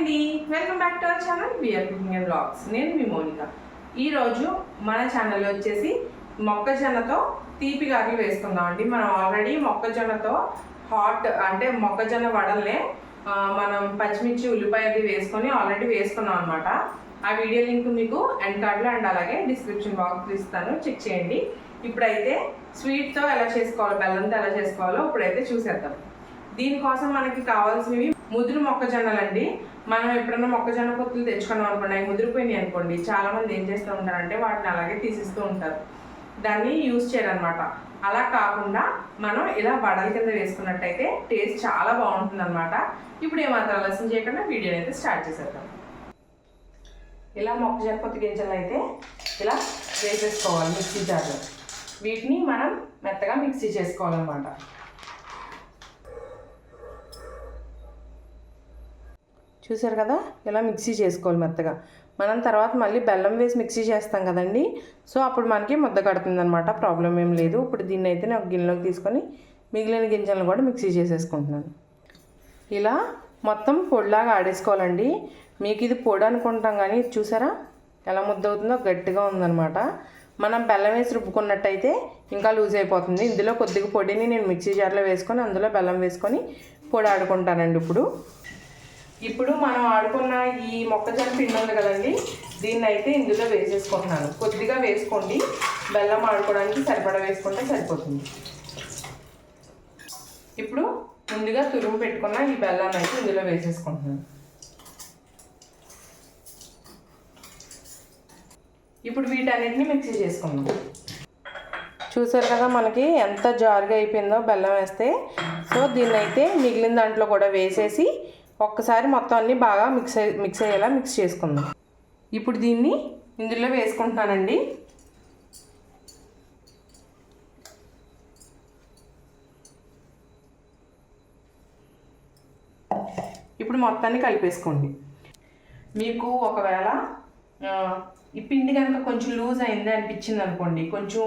అండి. Welcome back to our channel VR cooking and vlogs నేను మీ మౌనిక. ఈరోజు మన ఛానల్ వచ్చేసి మొక్కజొన్నతో తీపి గారెలు వేసుకుందాం అండి. మనం ఆల్రెడీ మొక్కజొన్నతో హాట్ అంటే మొక్కజొన్న వడల్నే మనం పచ్చిమిర్చి ఉల్లిపాయ అది వేసుకొని ఆల్రెడీ వేసుకున్నాం అనమాట ఆ వీడియో లింక్ మీకు ఎండ్ కార్డ్లో అండ్ అలాగే డిస్క్రిప్షన్ బాక్స్ ఇస్తాను. చెక్ చేయండి. ఇప్పుడైతే స్వీట్తో ఎలా చేసుకోవాలో బెల్లంతో ఎలా చేసుకోవాలో ఇప్పుడైతే చూసేద్దాం. దీనికోసం మనకి కావాల్సినవి ముదురు మొక్కజొన్నలు అండి మనం ఎప్పుడన్నా మొక్కజొన్న పొత్తులు తెచ్చుకున్నాం అనుకోండి అవి ముదిరిపోయినాయి అనుకోండి చాలా మంది ఏం చేస్తూ ఉంటారంటే వాటిని అలాగే తీసిస్తూ ఉంటారు. దాన్ని యూజ్ చేయరనమాట. అలా కాకుండా మనం ఇలా వడల కింద వేసుకున్నట్టయితే టేస్ట్ చాలా బాగుంటుంది అనమాట ఇప్పుడు ఏమాత్రం ఆలస్యం చేయకుండా వీడియోని అయితే స్టార్ట్ చేసేద్దాం. ఇలా మొక్కజొన్న పొత్తు గింజలు అయితే ఇలా వేసేసుకోవాలి మిక్సీ జార్లో. వీటిని మనం మెత్తగా మిక్సీ చేసుకోవాలన్నమాట. చూసారు కదా? ఇలా మిక్సీ చేసుకోవాలి మెత్తగా. మనం తర్వాత మళ్ళీ బెల్లం వేసి మిక్సీ చేస్తాం కదండి? సో అప్పుడు మనకి ముద్ద కడుతుంది అనమాట ప్రాబ్లం ఏం లేదు. ఇప్పుడు దీన్ని అయితే నేను ఒక గిన్నెలోకి తీసుకొని మిగిలిన గింజలను కూడా మిక్సీ చేసేసుకుంటున్నాను. ఇలా మొత్తం పొడిలాగా ఆడేసుకోవాలండి. మీకు ఇది పొడి అనుకుంటాం కానీ చూసారా? ఎలా ముద్ద అవుతుందో గట్టిగా ఉందన్నమాట. మనం బెల్లం వేసి రుబ్బుకున్నట్టయితే ఇంకా లూజ్ అయిపోతుంది. ఇందులో కొద్దిగా పొడిని నేను మిక్సీ జార్లో వేసుకొని అందులో బెల్లం వేసుకొని పొడి ఆడుకుంటానండి ఇప్పుడు. ఇప్పుడు మనం ఆడుకున్న ఈ మొక్కజొన్న పిండి ఉంది కదండి దీన్ని అయితే ఇందులో వేసేసుకుంటున్నాను. కొద్దిగా వేసుకోండి. బెల్లం ఆడుకోవడానికి సరిపడా వేసుకుంటే సరిపోతుంది. ఇప్పుడు ముందుగా తురుము పెట్టుకున్న ఈ బెల్లాన్ని అయితే ఇందులో వేసేసుకుంటున్నాను. ఇప్పుడు వీటన్నిటిని మిక్సీ చేసుకుందాం. చూసారు కదా మనకి ఎంత జారుగా అయిపోయిందో బెల్లం వేస్తే. సో దీన్ని అయితే మిగిలిన దాంట్లో కూడా వేసేసి ఒక్కసారి మొత్తం అన్ని బాగా మిక్స్ అయ్యి మిక్స్ అయ్యేలా మిక్స్ చేసుకుందాం. ఇప్పుడు దీన్ని ఇందులో వేసుకుంటున్నానండి. ఇప్పుడు మొత్తాన్ని కలిపేసుకోండి. మీకు ఒకవేళ ఈ పిండి కనుక కొంచెం లూజ్ అయింది అనిపించింది అనుకోండి కొంచెం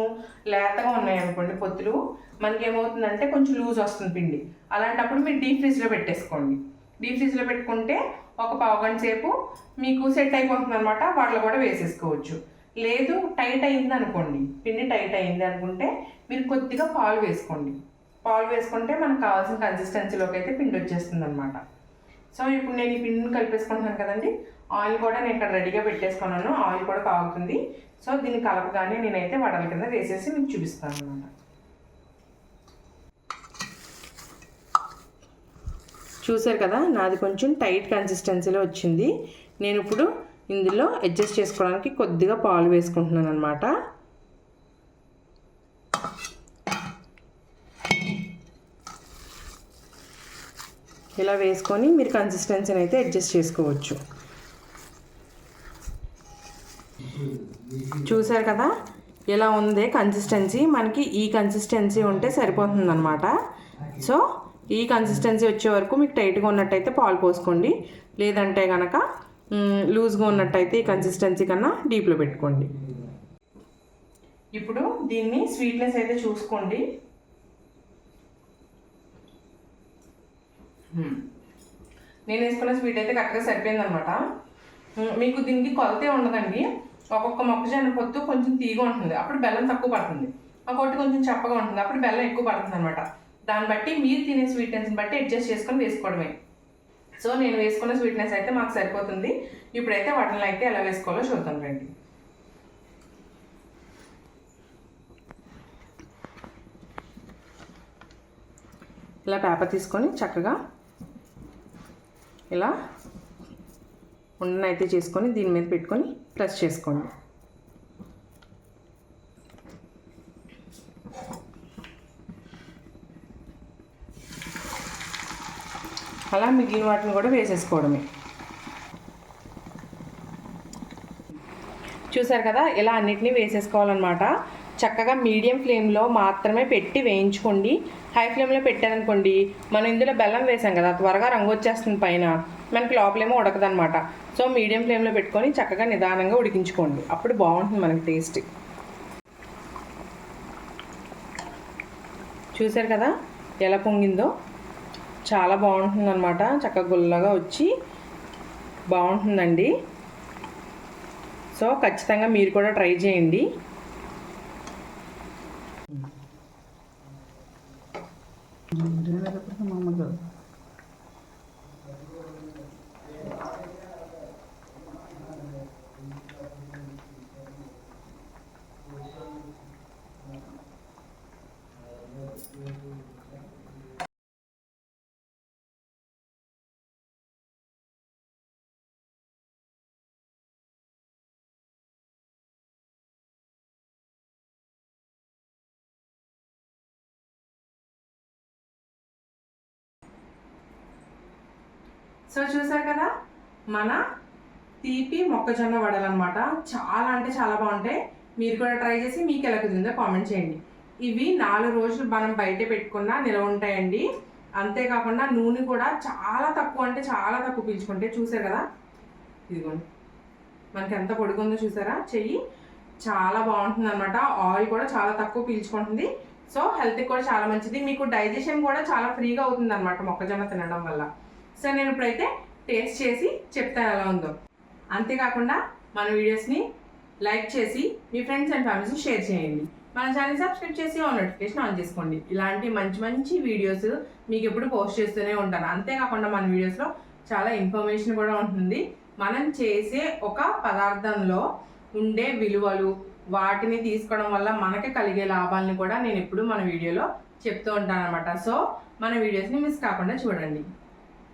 లేతగా ఉన్నాయి అనుకోండి పొత్తులు మనకి ఏమవుతుందంటే కొంచెం లూజ్ వస్తుంది పిండి. అలాంటప్పుడు మీరు డీప్ ఫ్రిడ్జ్లో పెట్టేసుకోండి. డీప్ ఫ్రిడ్జ్లో పెట్టుకుంటే ఒక పావు గంట సేపు మీకు సెట్ అయిపోతుంది అనమాట వాటిలో కూడా వేసేసుకోవచ్చు. లేదు టైట్ అయింది అనుకోండి. పిండి టైట్ అయింది అనుకుంటే మీరు కొద్దిగా పాలు వేసుకోండి. పాలు వేసుకుంటే మనకు కావాల్సిన కన్సిస్టెన్సీలోకి అయితే పిండి వచ్చేస్తుంది అనమాట సో ఇప్పుడు నేను ఈ పిండిని కలిపేసుకుంటున్నాను కదండి. ఆయిల్ కూడా నేను ఇక్కడ రెడీగా పెట్టేసుకున్నాను. ఆయిల్ కూడా కాగుతుంది. సో దీన్ని కలపగానే నేనైతే వడల కింద వేసేసి మీకు చూపిస్తాను అనమాట చూసారు కదా నాది కొంచెం టైట్ కన్సిస్టెన్సీలో వచ్చింది. నేను ఇప్పుడు ఇందులో అడ్జస్ట్ చేసుకోవడానికి కొద్దిగా పాలు వేసుకుంటున్నాను అనమాట ఇలా వేసుకొని మీరు కన్సిస్టెన్సీని అయితే అడ్జస్ట్ చేసుకోవచ్చు. చూసారు కదా ఇలా ఉంది కన్సిస్టెన్సీ మనకి ఈ కన్సిస్టెన్సీ ఉంటే సరిపోతుందన్నమాట. సో ఈ కన్సిస్టెన్సీ వచ్చే వరకు మీకు టైట్గా ఉన్నట్టయితే పాలు పోసుకోండి. లేదంటే కనుక లూజ్గా ఉన్నట్టయితే ఈ కన్సిస్టెన్సీ కన్నా డీప్లో పెట్టుకోండి. ఇప్పుడు దీన్ని స్వీట్నెస్ అయితే చూసుకోండి. నేను వేసుకున్న స్వీట్ అయితే కరెక్ట్గా సరిపోయింది అనమాట మీకు దీనికి కొలతే ఉండదండి. ఒక్కొక్క మొక్కజొన్న పొత్తు కొంచెం తీగ ఉంటుంది. అప్పుడు బెల్లం తక్కువ పడుతుంది. ఒక్కొక్కటి కొంచెం చప్పగా ఉంటుంది. అప్పుడు బెల్లం ఎక్కువ పడుతుంది అనమాట దాన్ని బట్టి మీరు తినే స్వీట్నెస్ని బట్టి అడ్జస్ట్ చేసుకొని వేసుకోవడమే. సో నేను వేసుకున్న స్వీట్నెస్ అయితే మాకు సరిపోతుంది. ఇప్పుడైతే వాటిని అయితే ఎలా వేసుకోవాలో చూద్దాం రండి. ఇలా పేపర్ తీసుకొని చక్కగా ఇలా ఉండనైతే చేసుకొని దీని మీద పెట్టుకొని ప్రెస్ చేసుకోండి. అలా మిగిలిన వాటిని కూడా వేసేసుకోవడమే. చూసారు కదా ఇలా అన్నిటినీ వేసేసుకోవాలన్నమాట. చక్కగా మీడియం ఫ్లేమ్లో మాత్రమే పెట్టి వేయించుకోండి. హై ఫ్లేమ్లో పెట్టారనుకోండి మనం ఇందులో బెల్లం వేసాం కదా త్వరగా రంగు వచ్చేస్తుంది పైన. మనకి లోపలేమో ఉడకదనమాట సో మీడియం ఫ్లేమ్లో పెట్టుకొని చక్కగా నిదానంగా ఉడికించుకోండి. అప్పుడు బాగుంటుంది మనకి టేస్ట్. చూసారు కదా ఎలా పొంగిందో? చాలా బాగుంటుంది అనమాట చక్కగా గుల్లగా వచ్చి బాగుంటుందండి. సో ఖచ్చితంగా మీరు కూడా ట్రై చేయండి. మామూలుగా సో చూసారు కదా మన తీపి మొక్కజొన్న వడలు అనమాట చాలా అంటే చాలా బాగుంటాయి. మీరు కూడా ట్రై చేసి మీకు ఎలా కుదిరిందో కామెంట్ చేయండి. ఇవి నాలుగు రోజులు మనం బయట పెట్టుకున్నా నిలవ ఉంటాయండి. అంతేకాకుండా నూనె కూడా చాలా తక్కువ అంటే చాలా తక్కువ పీల్చుకుంటే చూసారు కదా? ఇదిగోండి. మనకి ఎంత పొడుగుందో చూసారా? చెయ్యి చాలా బాగుంటుంది అనమాట ఆయిల్ కూడా చాలా తక్కువ పీల్చుకుంటుంది. సో హెల్త్కి కూడా చాలా మంచిది. మీకు డైజెషన్ కూడా చాలా ఫ్రీగా అవుతుంది అనమాట మొక్కజొన్న తినడం వల్ల. సో నేను ఇప్పుడైతే టేస్ట్ చేసి చెప్తాను ఎలా ఉందో. అంతేకాకుండా మన వీడియోస్ని లైక్ చేసి మీ ఫ్రెండ్స్ అండ్ ఫ్యామిలీస్ని షేర్ చేయండి. మన ఛానల్ సబ్స్క్రైబ్ చేసి ఆ నోటిఫికేషన్ ఆన్ చేసుకోండి. ఇలాంటి మంచి మంచి వీడియోస్ మీకు ఎప్పుడు పోస్ట్ చేస్తూనే ఉంటాను. అంతేకాకుండా మన వీడియోస్లో చాలా ఇన్ఫర్మేషన్ కూడా ఉంటుంది. మనం చేసే ఒక పదార్థంలో ఉండే విలువలు వాటిని తీసుకోవడం వల్ల మనకి కలిగే లాభాలను కూడా నేను ఎప్పుడు మన వీడియోలో చెప్తూ ఉంటాను అనమాట సో మన వీడియోస్ని మిస్ కాకుండా చూడండి.